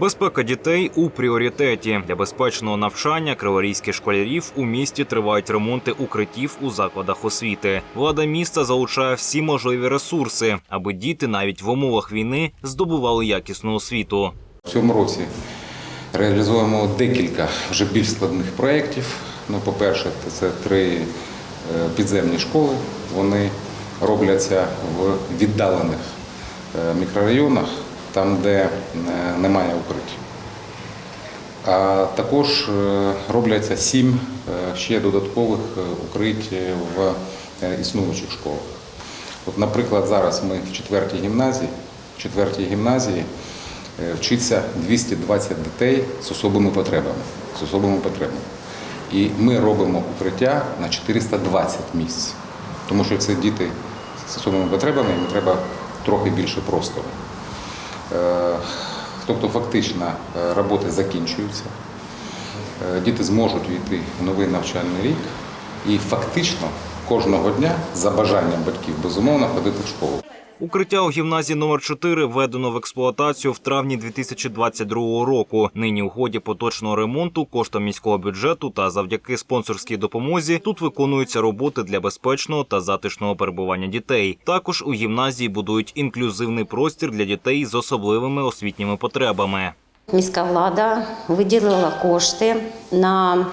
Безпека дітей у пріоритеті для безпечного навчання криворізьких школярів у місті тривають ремонти укриттів у закладах освіти. Влада міста залучає всі можливі ресурси, аби діти навіть в умовах війни здобували якісну освіту. В цьому році реалізуємо декілька вже більш складних проєктів. Ну, по-перше, це три е, підземні школи. Вони робляться в віддалених е, мікрорайонах, там, де е, немає укриттів. А також е, робляться сім е, ще додаткових укрить в існуючих школах. От, наприклад, зараз ми в четвертій гімназії, в четвертій гімназії вчиться 220 дітей з особими потребами. З особими потребами. І ми робимо укриття на 420 місць, тому що це діти з особими потребами, їм треба трохи більше простору. Е, Тобто фактично е, роботи закінчуються. Е, Діти зможуть війти в новий навчальний рік і фактично кожного дня за бажанням батьків безумовно ходити в школу. Укриття у гімназії номер 4 введено в експлуатацію в травні 2022 року. Нині у ході поточного ремонту коштом міського бюджету та завдяки спонсорській допомозі тут виконуються роботи для безпечного та затишного перебування дітей. Також у гімназії будують інклюзивний простір для дітей з особливими освітніми потребами. Міська влада виділила кошти на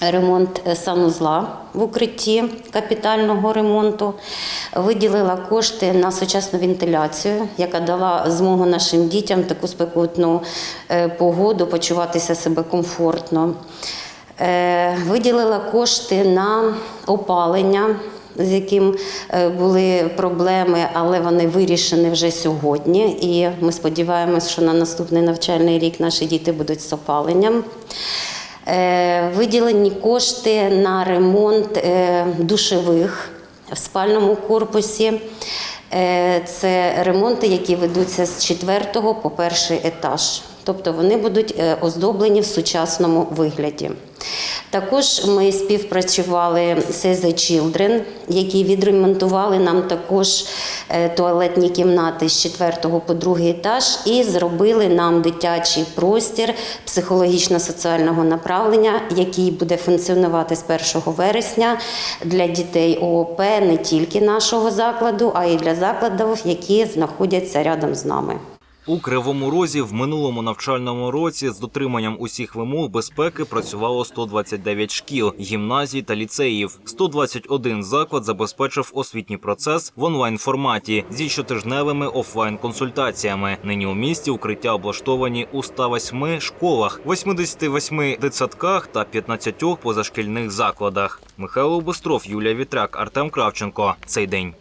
ремонт е, санузла в укритті капітального ремонту, виділила кошти на сучасну вентиляцію, яка дала змогу нашим дітям таку спекотну е, погоду почуватися себе комфортно. Е, Виділила кошти на опалення, з яким були проблеми, але вони вирішені вже сьогодні. І ми сподіваємось, що на наступний навчальний рік наші діти будуть з опаленням. Е, Виділені кошти на ремонт е, душевих в спальному корпусі. Е, Це ремонти, які ведуться з четвертого по перший етаж. Тобто вони будуть оздоблені в сучасному вигляді. Також ми співпрацювали Save the Children, які відремонтували нам також е, туалетні кімнати з 4 по 2 етаж і зробили нам дитячий простір психологічно-соціального направлення, який буде функціонувати з 1 вересня для дітей ООП не тільки нашого закладу, а й для закладів, які знаходяться рядом з нами. У Кривому Розі в минулому навчальному році з дотриманням усіх вимог безпеки працювало 129 шкіл, гімназій та ліцеїв. 121 заклад забезпечив освітній процес в онлайн форматі зі щотижневими офлайн консультаціями. Нині у місті укриття облаштовані у 108 школах, 88 дитсадках та 15 позашкільних закладах. Михайло Бостров, Юлія Вітряк, Артем Кравченко. Цей день.